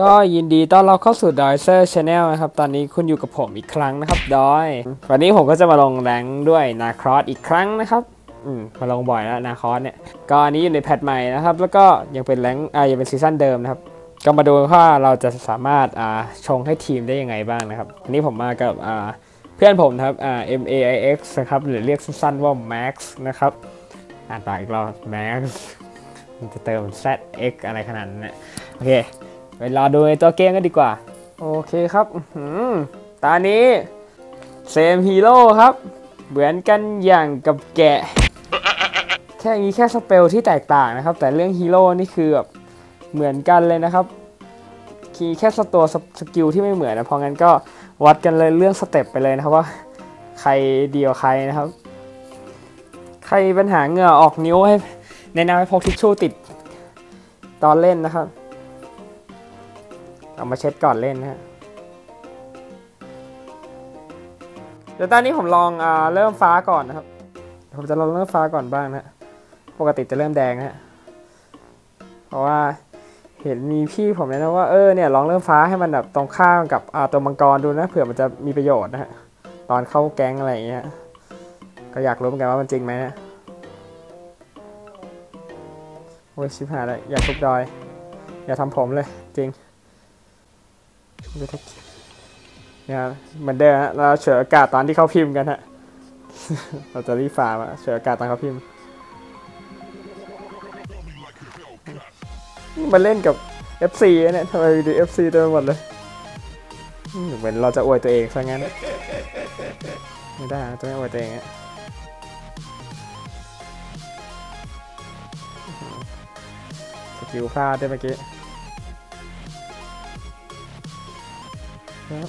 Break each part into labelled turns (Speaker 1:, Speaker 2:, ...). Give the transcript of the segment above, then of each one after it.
Speaker 1: ก็ยินดีต้อนรับเข้าสู่ดอยเซอร์ชาแนลนะครับ ตอนนี้คุณอยู่กับผมอีกครั้งนะครับดอย วันนี้ผมก็จะมาลงแรงด้วยนาครอสอีกครั้งนะครับอืมมาลงบ่อยแล้วนาครอสเนี่ยก็อันนี้อยู่ในแพทใหม่นะครับ แล้วก็ยังเป็นแรงอ่ายังเป็นซีซั่นเดิมนะครับ ก็มาดูว่าเราจะสามารถอ่าชงให้ทีมได้ยังไงบ้างนะครับอันนี้ผมมากับอ่าเพื่อนผมนะครับอ่า M A I X นะครับหรือเรียกสั้นๆว่า Max นะครับอ่านต่ออีกรอบ Max มันจะเติม ZX อะไรขนาดนั้นนะโอเค ไปรอดูในตัวเกมกันดีกว่า โอเคครับตอนนี้เซมฮีโร่ครับ เหมือนกันอย่างกับแกะ แค่มีแค่สเปลที่แตกต่างนะครับ แต่เรื่องฮีโร่นี่คือแบบเหมือนกันเลยนะครับคีแค่สตัวสสกิลที่ไม่เหมือนนะเพราะงั้นก็วัดกันเลยเรื่องสเต็ปไปเลยนะครับว่า ใครเดีกว่าใครนะครับ ใครปัญหาเหงื่อออกนิ้วให้แนะนำให้พกทิชชู่ติดตอนเล่นนะครับ เอามาเช็ดก่อนเล่นนะฮะเดี๋ยวตอนนี้ผมลองอเริ่มฟ้าก่อนนะครับ ผมจะลองเริ่มฟ้าก่อนบ้างนะ ปกติจะเริ่มแดงนะฮะเพราะว่าเห็นมีพี่ผมแนะนำว่าเออเนี่ยลองเริ่มฟ้าให้มันแบบตรงข้ามกับตัวมังกรดูนะเผื่อมันจะมีประโยชน์นะฮะตอนเข้าแก๊งอะไรอย่างเงี้ยก็อยากรู้เหมือนกันว่ามันจริงไหมนะโอ้ยชิบหายแล้วอย่าทุบดอย อย่าทำผมเลยจริง ดูทุกเนี่ยเหมือนเดิมฮะเราเฉยอากาศตอนที่เขาพิมพ์กันฮะเราจะรีบฝ่ามาเฉยอากาศตอนเขาพิมพ์มาเล่นกับ FC เนี่ยทำไมมีแต่ FC เต็มหมดเลยเหมือนเราจะอวยตัวเองซะงั้น ไม่ได้จะไม่อวยตัวเองอะสกิลพลาดได้เมื่อกี้ ครับ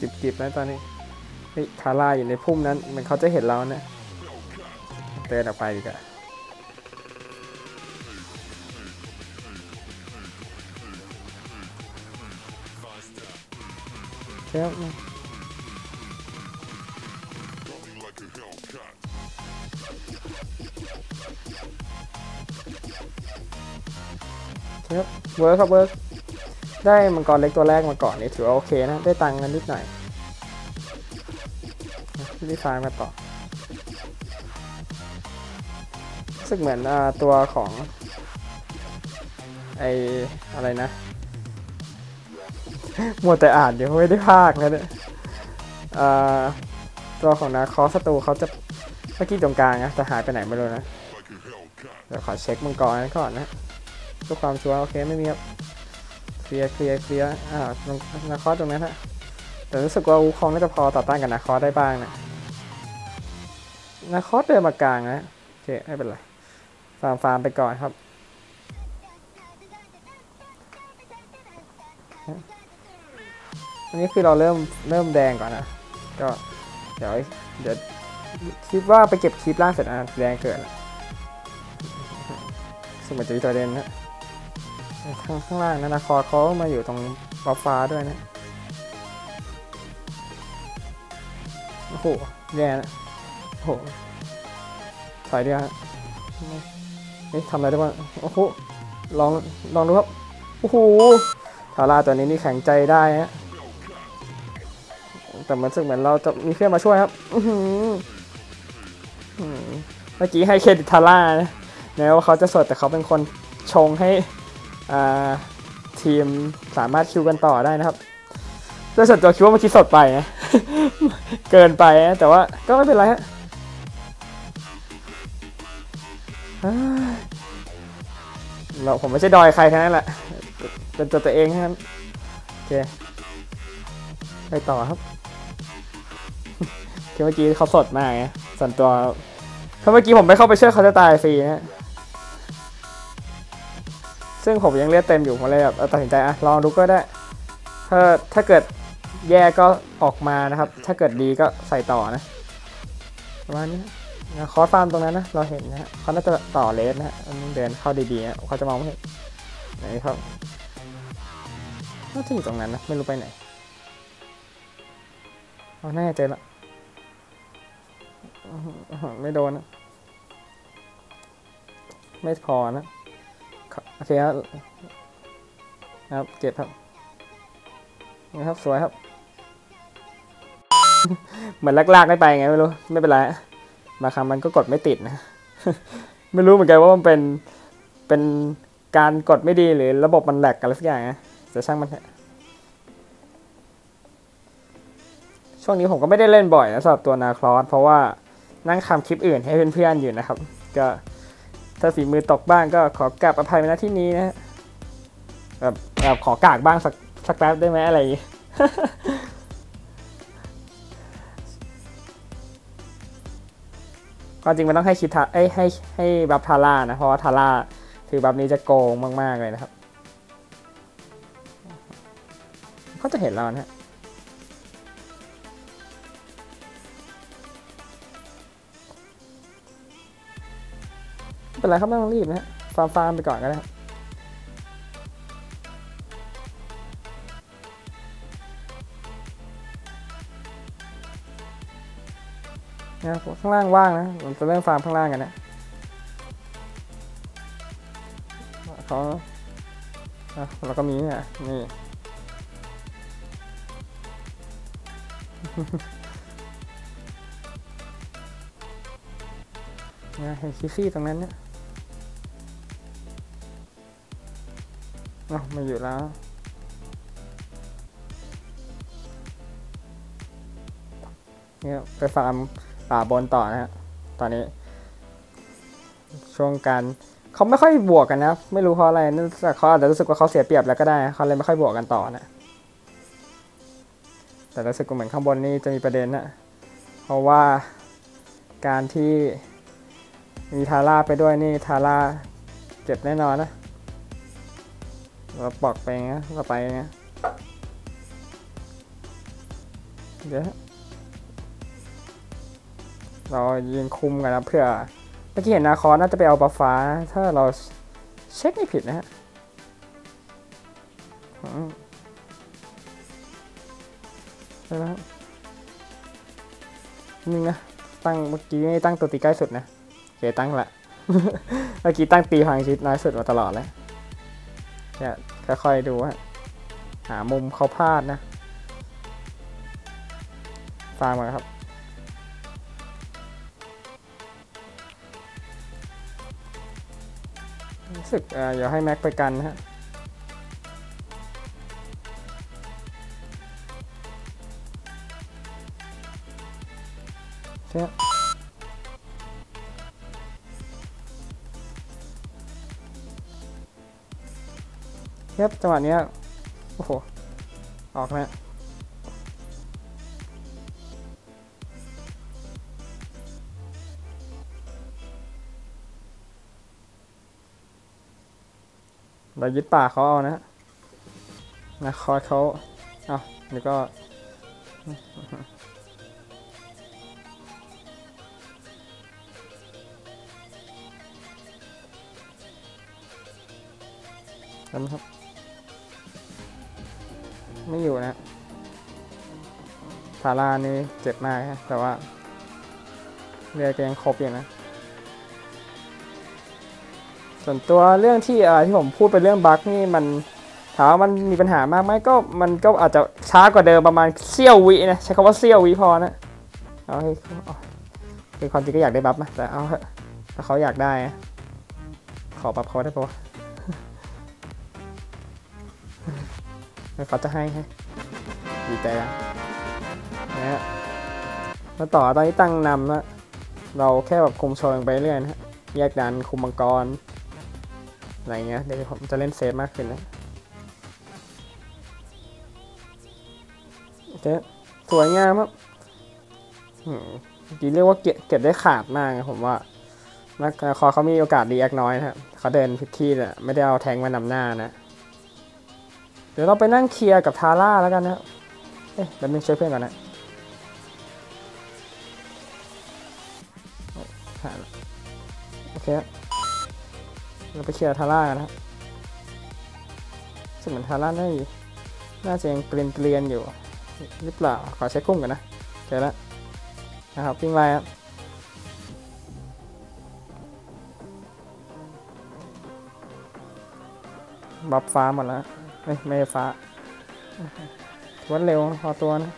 Speaker 1: จิบจิบๆนะตอนนี้เฮ้ยคาร่าอยู่ในพุ่มนั้นเหมันเขาจะเห็นเรานี่ยเดินออกไปดีกว่าเจ้าครับเวิร์คครับเวิร์คได้มังกรเล็กตัวแรกมาก่อนนี่ถือว่าโอเคนะ ได้ตังค์กันนิดหน่อยรีไฟล์มาต่อรู้สึกเหมือนอตัวของ ไออะไรนะมัวแต่อ่านเดี๋ยวไม่ได้ภาคแล้วเนี่ยตัวของนาคอสตูเขาจะเมื่อกี้ตรงกลางนะแต่หายไปไหนไม่รู้นะ เดี๋ยวขอเช็คมังกรก่อนนะ เพื่อความชัวร์โอเคไม่มีครับเคลียร์เคลียร์เคลียร์อ่านาคอสตรงนั้นฮะแต่รู้สึกว่าอูคองน่าจะพอต่อต้านกับนาคอสได้บ้างนะนาคอสเดินมากลางนะโอเคไม่เป็นไรฟาร์มฟาร์มไปก่อนครับอันนี้คือเราเริ่มเริ่มแดงก่อนนะก็เดี๋ยวเดี๋ยวคิดว่าไปเก็บคลิปล่างเสร็จนะแดงเกิดแล้วสมมติจะมีตัวเด่นนะ ข้างข้างล่างนะนะคอเขามาอยู่ตรงฟ้าฟ้าด้วยนะโอ้โหแย่นะโอ้โหถอยดีฮะเฮ้ทำอะไรได้บ้างโอ้โหลองลองดูครับโอ้โหทาร่าตัวนี้นี่แข็งใจได้ฮะแต่มันสึกเหมือนเราจะมีเพื่อนมาช่วยครับอือหือเมื่อกี้ให้เครดิตทาร่านะแม้ว่าเขาจะสดแต่เขาเป็นคนชงให้ ทีมสามารถคิวกันต่อได้นะครับโดยส่วนตัวคิดว่าเมื่อกี้สดไปนะเกินไปนะแต่ว่าก็ไม่เป็นไรฮะเราผมไม่ใช่ดอยใครทั้งนั้นแหละ เป็นตัวตัวเองทั้งนั้นโอเคไปต่อครับเมื่อกี้เขาสดมากไงส่วนตัวถ้าเมื่อกี้ผมไม่เข้าไปช่วยเขาจะตายฟรีนะ ซึ่งผมยังเลือดเต็มอยู่ผมเลยแบบตัดสินใจอะลองดูก็ได้ ถ้าถ้าเกิดแย่ก็ออกมานะครับ ถ้าเกิดดีก็ใส่ต่อนะประมาณนี้นะคอร์สฟาร์มตรงนั้นนะเราเห็นนะฮะเขาน่าจะต่อเลสนะฮะอันนี้เดินเข้าดีๆนะเขาจะมองไม่เห็นไหนครับน่าจะอยู่ตรงนั้นนะไม่รู้ไปไหนเอาแน่ใจละไม่โดนนะไม่พอนะ โอเคครับนะครับเก็บครับนะครับสวยครับ เหมือนลากๆไม่ไปไงไม่รู้ไม่เป็นไรบางครั้งมันก็กดไม่ติดนะ ไม่รู้เหมือนกันว่ามันเป็นเป็นการกดไม่ดีหรือระบบมันแหลกกันอะไรสักอย่างนะแต่ช่างมันเถอะช่วงนี้ผมก็ไม่ได้เล่นบ่อยนะสำหรับตัวนาคลอสเพราะว่านั่งทำคลิปอื่นให้เพื่อนๆอยู่นะครับ ก็ ถ้าฝีมือตกบ้างก็ขอกราบอภัยในนาที่นี้นะแบบแบบขอกากบ้างสักสักแป๊บได้ไหมอะไรอย่างงี้ก็จริงมันต้องให้คิดทาเอ้ยให้ให้บัฟทาร่านะ เพราะว่าทาร่าถือบัฟนี้จะโกงมาก ๆ เลยนะครับ เขาจะเห็นเรานะฮะ เป็นไรครับไม่ต้องรีบนะฮะฟาร์มฟาร์มไปก่อนก็ได้นะข้างล่างว่างนะผมจะเริ่มฟาร์มข้างล่างกันนะเขาอะเราก็มีเนี่ยนี่เนี่ยเห็นคิซี่ตรงนั้นเนี่ย อ๋อไมาอยู่แล้ว เนี่ยไปฟาร์มป่าบนต่อนะฮะ ตอนนี้ ช่วงการเขาไม่ค่อยบวกกันนะ ไม่รู้เพราะอะไรนื่องจาเขาอาจจะรู้สึกว่าเขาเสียเปรียบแล้วก็ได้ เขาเลยไม่ค่อยบวกกันต่อนะ แต่รู้สึกว่าเหมือนข้างบนนี่จะมีประเด็นนะเพราะว่าการที่มีทาร่าไปด้วยนี่ทาร่าเจ็บแน่นอนนะ เราปอกไปอย่างเงี้ยเราไปอย่างเงี้ยเดี๋ยวเรายิงคุมกันนะเพื่อเมื่อกี้เห็นนาคอสน่าจะไปเอาบัฟฟ้า ถ้าเราเช็คไม่ผิดนะฮะอืมไปแล้วนึงนะตั้งเมื่อกี้ไม่ตั้งตัวตีใกล้สุดนะโอเคตั้งละ เมื่อกี้ตั้งตีพลังชิดน้อยสุดมาตลอดเลย เนี่ยค่อยๆดูฮะหามุมเขาพลาดนะฟังมาครับรู้สึกเอ่อเดี๋ยวให้แม็กไปกันนะฮะเชื่ เทียบจังหวะเนี้ยโอ้โห ออกแล้วเรายึดป่าเขาเอานะนะคอร์สเขาเอานี่ก็นะครับ ไม่อยู่นะทาร่านี่เจ็บมากนะแต่ว่าเรือแกยังครบอยู่นะ ส่วนตัวเรื่องที่เอ่อที่ผมพูดไปเรื่องบั๊กนี่มันถามว่ามันมีปัญหามากไหมก็มันก็อาจจะช้ากว่าเดิมประมาณเสี้ยววินะใช้คำว่าเสี้ยววิพอนะเอาให้คือความจริงก็อยากได้บัฟนะแต่เอาเถอะถ้าเขาอยากได้ ขอบัฟเขาได้ปะ เขาจะให้ใหดีใจแล้วนะฮะมาต่อตอนนี้ตั้งนำแล้วเราแค่แบบคุมโชว์ไปเรื่อยนะฮะแยกดันคุมมังกรอะไรเงี้ยเดี๋ยวผมจะเล่นเซฟมากขึ้นนะโอเคสวยงามครับดีเรียกว่าเก็บได้ขาดมากนะผมว่านักคอเขามีโอกาสดีแอคน้อยนะครับเขาเดินผิดที่เนี่ยไม่ได้เอาแทงมานำหน้านะ เดี๋ยวเราไปนั่งเคลียร์กับทาร่าแล้วกันนะเอ๊ะแป๊บนึงช่วยเพื่อนก่อนนะโอเค เราไปเคลียร์ทาร่ากันนะครับซึ่งเหมือนทาร่าน่าน่าจะยังเกลียนเกลียนๆอยู่หรือเปล่า ขอเช็คกุ้งกันนะ เจอแล้วนะครับวิ่งไล่ครับบัฟฟ้าหมดแล้ว ไม่ไม่ฟ้าวัดเร็วพอตัวนะ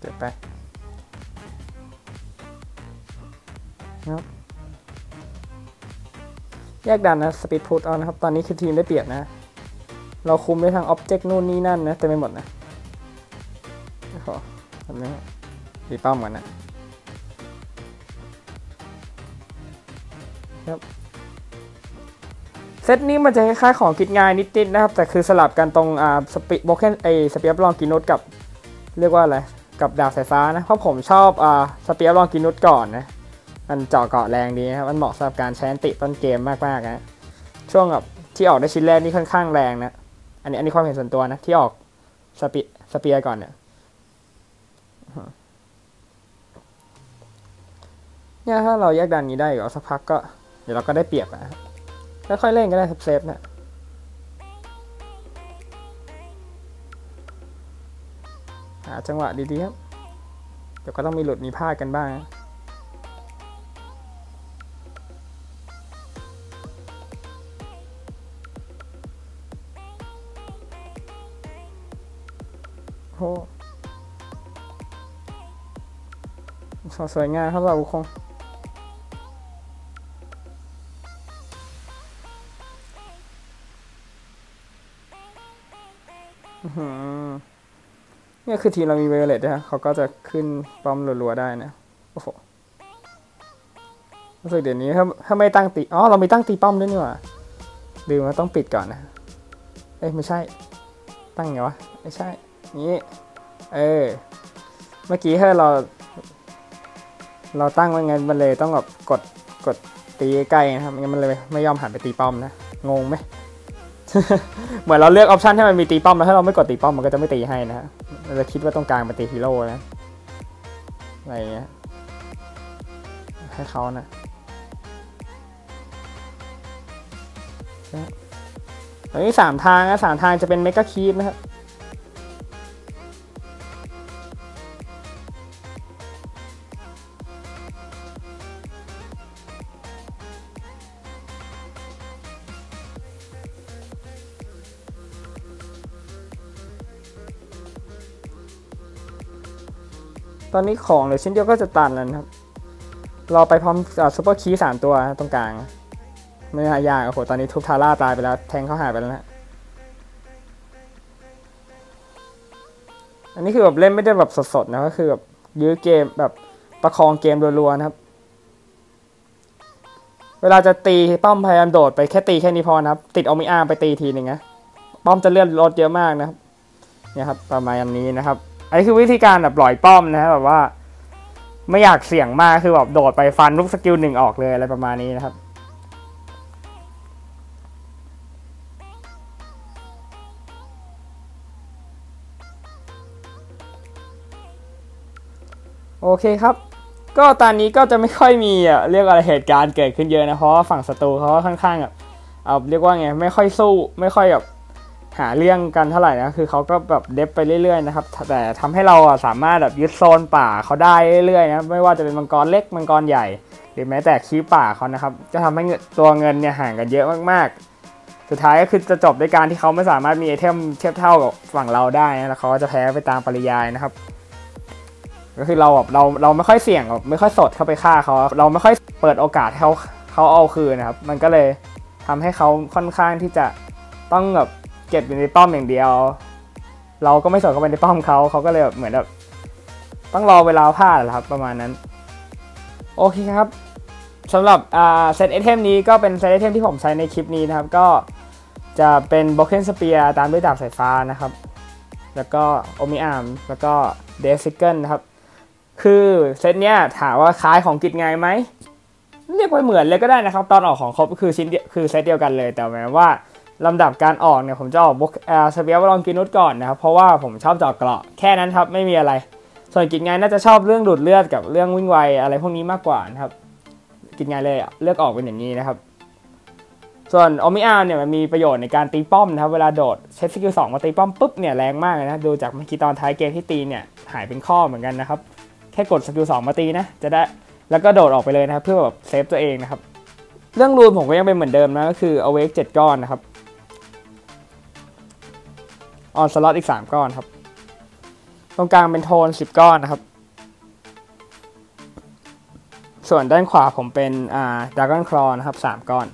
Speaker 1: เจ็บไปครับแยกดันนะสปีดพุทเอานะครับ ตอนนี้คือทีมได้เปรียบนะ เราคุมได้ทางอ็อบเจกต์นู่นนี่นั่นนะเต็มไปหมดนะ ดีเป้าเหมือนนะครับเซตนี้มันจะคล้ายๆของกิดง่ายนิดๆนะครับ แต่คือสลับกันตรงอ่าสปีดโบเคนไอสปีดลองกินนุตกับ เรียกว่าอะไร กับดาบสายฟ้านะ เพราะผมชอบอ่าสปีดลองกินนุตก่อนนะ มันเจาะเกาะแรงดีนะครับ มันเหมาะสำหรับการใช้นติต้นเกมมากๆนะ ช่วงแบบที่ออกได้ชิ้นแรกนี่ค่อนข้างแรงนะ อันนี้อันนี้ความเห็นส่วนตัวนะที่ออกสปีสเปียร์ก่อนเนี่ย เนี่ยถ้าเราแยกดันนี้ได้ก็สักพักก็ เดี๋ยวเราก็ได้เปรียบนะครับค่อยๆเล่นก็ได้เซฟๆนะหาจังหวะดีๆครับ เดี๋ยวก็ต้องมีหลุดมีพลาดกันบ้างนะโอ้สวยงามครับเราคง เนี่ยคือทีเรามีเวลเลตนะเขาก็จะขึ้นป้อมรัวๆได้นะ โอ้โหรู้สึกเดี๋ยวนี้ถ้าถ้าไม่ตั้งตี อ๋อ เรามีตั้งตีป้อมด้วยนี่หว่าลืมว่าต้องปิดก่อนนะ เอ้ยไม่ใช่ ตั้งไงวะ ไม่ใช่ นี้ เออ เมื่อกี้ถ้าเรา เราตั้งไว้งั้นมันเลยต้องแบบกด กดตีใกล้นะครับงั้นมันเลยไม่ยอมหันไปตีป้อมนะ งงไหม เหมือนเราเลือกออปชันให้มันมีตีป้อมแล้วถ้าเราไม่กดตีป้อมมันก็จะไม่ตีให้นะฮะเราจะคิดว่าตรงกลางเป็นตีฮีโร่นะอะไรเงี้ยให้เขานะอันนี้สามทางนะสามทางจะเป็นเมกะคีปนะครับ ตอนนี้ของเหลือชิ้นเดียวก็จะตันแล้วครับ เราไปพร้อมซูเปอร์คีย์สามตัวตรงกลาง ไม่น่ายากโอ้โหตอนนี้ทุบทาร่าตายไปแล้ว แทงเขาหายไปแล้วนะอันนี้คือแบบเล่นไม่ได้แบบสดๆนะก็คือแบบยื้อเกมแบบประคองเกมรัวๆนะครับ เวลาจะตีป้อมพยายามโดดไปแค่ตีแค่นี้พอนะครับ ติดอมิอาไปตีทีหนึ่งนะป้อมจะเลื่อนลดเยอะมากนะครับเนี่ยครับประมาณนี้นะครับ อันนี้คือวิธีการแบบปล่อยป้อมนะครับแบบว่า ไม่อยากเสี่ยงมากคือแบบโดดไปฟันลูกสกิลหนึ่งออกเลยอะไรประมาณนี้นะครับโอเคครับ ก็ตอนนี้ก็จะไม่ค่อยมีอะเรียกอะไรเหตุการณ์เกิดขึ้นเยอะนะ เพราะว่าฝั่งศัตรูเขาก็ค่อนข้างแบบเอาเรียกว่าไงไม่ค่อยสู้ไม่ค่อยแบบ หาเรื่องกันเท่าไหร่นะคือเขาก็แบบเดฟไปเรื่อยๆนะครับแต่ทำให้เราสามารถแบบยึดโซนป่าเขาได้เรื่อยๆนะไม่ว่าจะเป็นมังกรเล็กมังกรใหญ่ หรือแม้แต่คีป่าเขานะครับจะทำให้เงินตัวเงินเนี่ยห่างกันเยอะมากๆ สุดท้ายก็คือจะจบด้วยการที่เขาไม่สามารถมีไอเทมเทียบเท่ากับฝั่งเราได้นะแล้วเขาก็จะแพ้ไปตามปริยายนะครับ ก็คือเราแบบเราเราไม่ค่อยเสี่ยงไม่ค่อยสดเข้าไปฆ่าเขาเราไม่ค่อยเปิดโอกาสให้เขาเขาเอาคืนนะครับ มันก็เลยทำให้เขาค่อนข้างที่จะต้องแบบ ก็บอยู่ในป้อมอย่างเดียว เราก็ไม่สดเข้าไปในป้อมเขาเขาก็เลยแบบเหมือนแบบต้องรอเวลาพลาดแหละครับประมาณนั้น โอเคครับสำหรับเซตไอเทมนี้ก็เป็นเซตไอเทมที่ผมใช้ในคลิปนี้นะครับ ก็จะเป็นบ o เ e n นสเปียตามด้วยดาบสายฟ้านะครับ แล้วก็โอมิอาร์มแล้วก็เดซิเกิลนะครับ คือเซตเนี้ยถามว่าคล้ายของกิจไงไหมเรียกว่าเหมือนเลยก็ได้นะครับ ตอนออกของครบก็คือชิ้นคือเซตเดียวกันเลยแต่หมายว่า ลำดับการออกเนี่ยผมจะออกบุกเอ่อสเปียร์วลองกินุสก่อนนะครับ เพราะว่าผมชอบจาะเกราะแค่นั้นครับ ไม่มีอะไร ส่วนกิจไงน่าจะชอบเรื่องดูดเลือดกับเรื่องวิ่งไวอะไรพวกนี้มากกว่านะครับ กิจไงเลยเลือกออกเป็นอย่างนี้นะครับ ส่วนโอมิอาเนี่ยมันมีประโยชน์ในการตีป้อมนะครับ เวลาโดดใช้สกิลสองมาตีป้อมปุ๊บเนี่ยแรงมากเลยนะดูจากเมื่อกี้ตอนท้ายเกมที่ตีเนี่ยหายเป็นข้อเหมือนกันนะครับ แค่กดสกิลสองมาตีนะจะได้แล้วก็โดดออกไปเลยนะครับเพื่อแบบเซฟตัวเองนะครับเรื่องรูนผมก็ยังเป็นเหมือนเดิมนะก็คือเอเวกเจ็ดก้อนนะครับ ออนสล็อตอีก 3 ก้อนครับ ตรงกลางเป็นโทน 10 ก้อนนะครับ ส่วนด้านขวาผมเป็นอ่าดากอนคลอนะครับ 3 ก้อน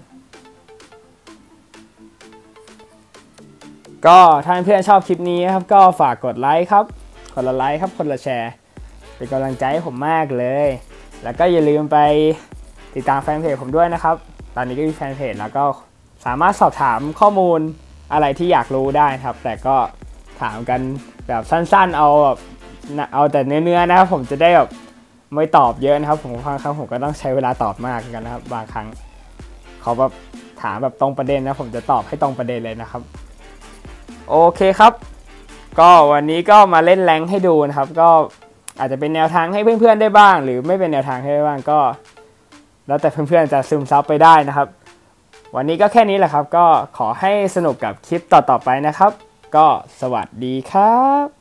Speaker 1: ก็ถ้าเพื่อนๆชอบคลิปนี้ครับ ก็ฝากกดไลค์ครับคนละไลค์ครับคนละแชร์ เป็นกำลังใจให้ผมมากเลย แล้วก็อย่าลืมไปติดตามแฟนเพจผมด้วยนะครับ ตอนนี้ก็มีแฟนเพจแล้วก็สามารถสอบถามข้อมูล อะไรที่อยากรู้ได้ครับ แต่ก็ถามกันแบบสั้นๆ เอาแบบเอาแต่เนื้อๆนะครับ ผมจะได้แบบไม่ตอบเยอะนะครับ ผมบางครั้งผมก็ต้องใช้เวลาตอบมากนกันนะครับ บางครั้งเขาแบบถามแบบตรงประเด็นนะผมจะตอบให้ตรงประเด็นเลยนะครับ โอเคครับ ก็วันนี้ก็มาเล่นแรงให้ดูนะครับ ก็อาจจะเป็นแนวทางให้เพื่อนๆได้บ้าง หรือไม่เป็นแนวทางให้ได้บ้างก็ แล้วแต่เพื่อนๆจะซึมซับไปได้นะครับ วันนี้ก็แค่นี้แหละครับ ก็ขอให้สนุกกับคลิปต่อๆไปนะครับ ก็สวัสดีครับ